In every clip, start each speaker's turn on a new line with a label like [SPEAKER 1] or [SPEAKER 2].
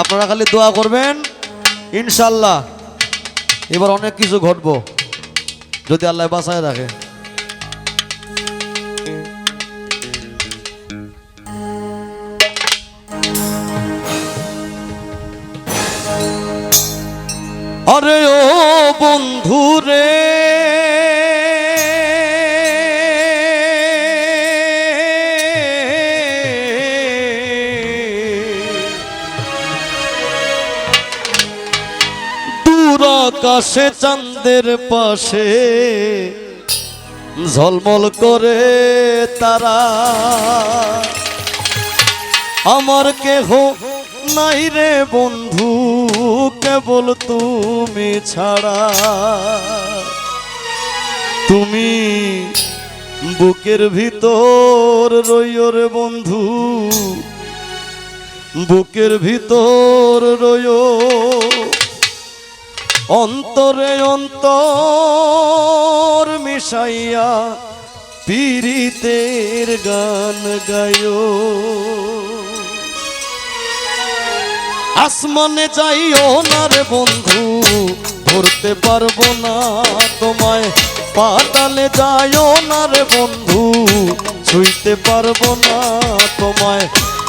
[SPEAKER 1] আপনারা খালি দোয়া করবেন, ইনশাল্লাহ এবার অনেক কিছু ঘটব, যদি আল্লাহ বাসায় রাখে আরে ও বন্ধু রে আকাশে চাঁদের পাশে ঝলমল করে তারা। আমার কেহ নাই রে বন্ধু, কেবল তুমি ছাড়া। তুমি বুকের ভিতর রইও রে বন্ধু, বুকের ভিতর রইও। অন্তরে অন্তর মিশাইয়া পীড়িতের গান গায়ো। আসমানে যাইও না রে বন্ধু, ধরতে পারব না তোমায়। পাতালে যাইও না রে বন্ধু, ছুঁইতে পারব না তোমায়।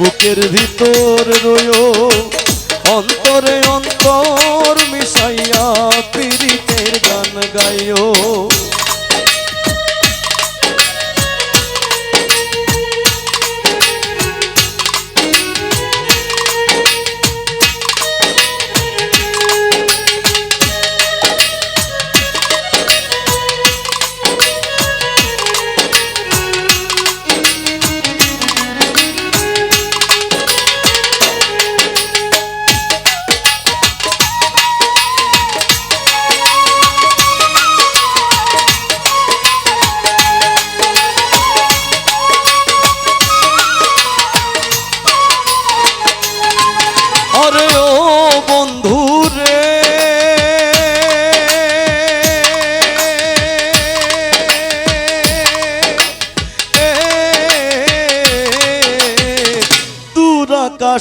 [SPEAKER 1] বুকের ভিতর রয়ো অন্তরে অন্তর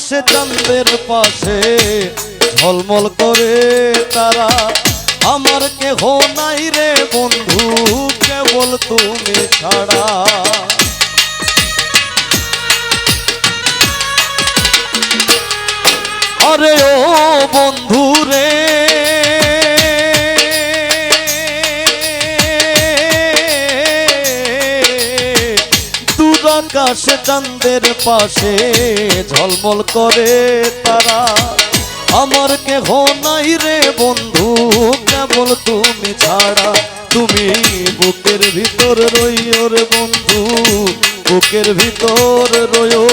[SPEAKER 1] আকাশে চাঁদের পাশে, ঝলমল করে তারা। আমার কেহ নাই রে বন্ধু, কেবল তুমি ছাড়া। আরে ও বন্ধু রে চাঁদের পাশে ঝলমল করে তারা। আমার কেহ নাই রে বন্ধু, কেবল তুমি ছাড়া। তুমি বুকের ভিতর রইও রে বন্ধু, বুকের ভিতর রইও।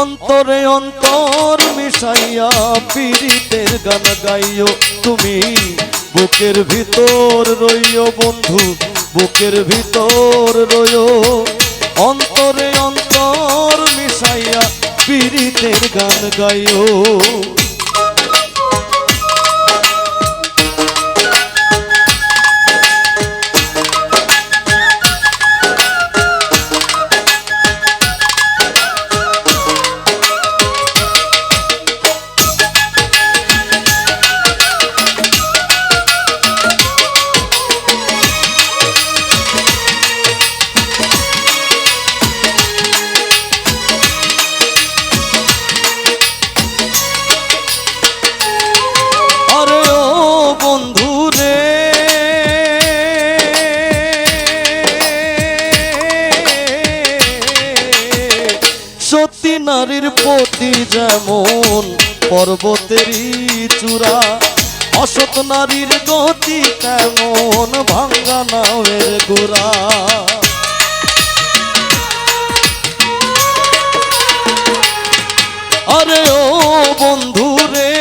[SPEAKER 1] অন্তরে অন্তর মিশাইয়া পীড়িতের গান গাইও। তুমি বুকের ভিতর রইও বন্ধু, বুকের ভিতর রইও। মিশাইয়া পীড়িতের গান গাইও। নারীর প্রতি যেমন পর্বতের চূড়া, অসৎ নারীর গতি তেমন ভাঙ্গা নাওয়ের গোড়া। আরে ও বন্ধু রে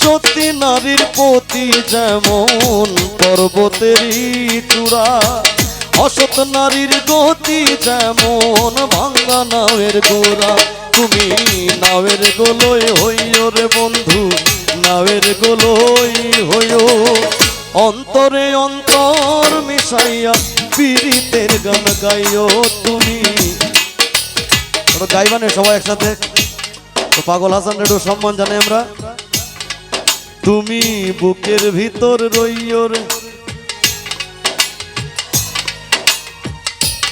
[SPEAKER 1] সত্যি নারীর প্রতি যেমন পর্বতের চূড়া অসৎ নারীর গতি যেমন ভাঙ্গা নাওয়ের গোড়া, তুমি নাওয়ের গোলই হইও রে বন্ধু, নাওয়ের গোলই হইও। অন্তরে অন্তর মিশাইয়া পীড়িতের গান গাইও তুমি। গাইবানে সবাই একসাথে? তো পাগল হাসান রেডু সম্মান জানাই আমরা। তুমি বুকের ভিতর রইও রে।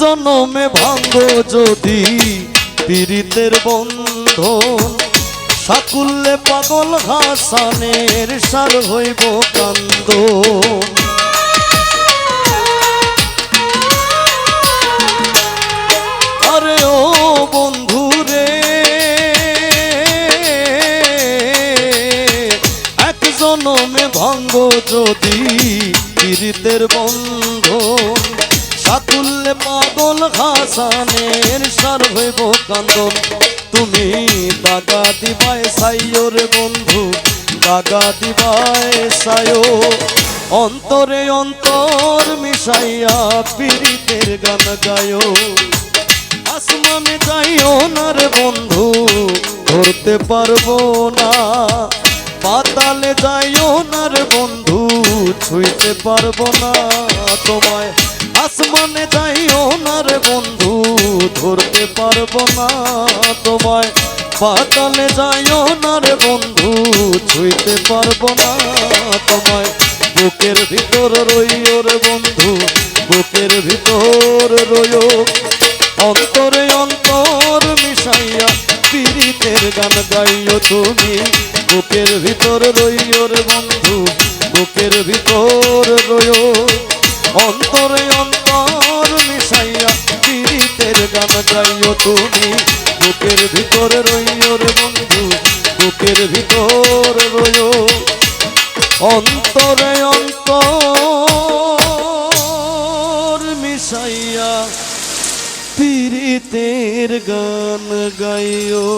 [SPEAKER 1] জনমে ভাঙ্গ যদি পীড়িতের বন্ধন সাকুল্যে পাগল হাসানের সার হইব কান্দন হাসানের সার হইব কান্দন। তুমি দাগা দিবায় সাইও রে বন্ধু, দাগা দিবায় সায়ো অন্তরে অন্তর মিশাইয়া পীড়িতের গান গায়ো। আসমানে যাইও না রে বন্ধু, ধরতে পারব না। পাতালে যাইও না বন্ধু, ছুঁইতে পারব না তোমায়। আসমানে যাইও না রে বন্ধু, ধরতে পারব না তোমায়। পাতালে যাইও না রে বন্ধু, ছুঁইতে পারব না তোমায়। বুকের ভিতর রইও রে বন্ধু, বুকের ভিতর রইও। অন্তরে অন্তর মিশাইয়া পীড়িতের গান গাইও তুমি। বুকের ভিতর রইও রে বন্ধু, বুকের ভিতর রইও। তুমি বুকের ভিতর রইও বন্ধু বুকের ভিতর রইও। অন্তরে অন্তর মিশাইয়া পীড়িতের গান গাইও।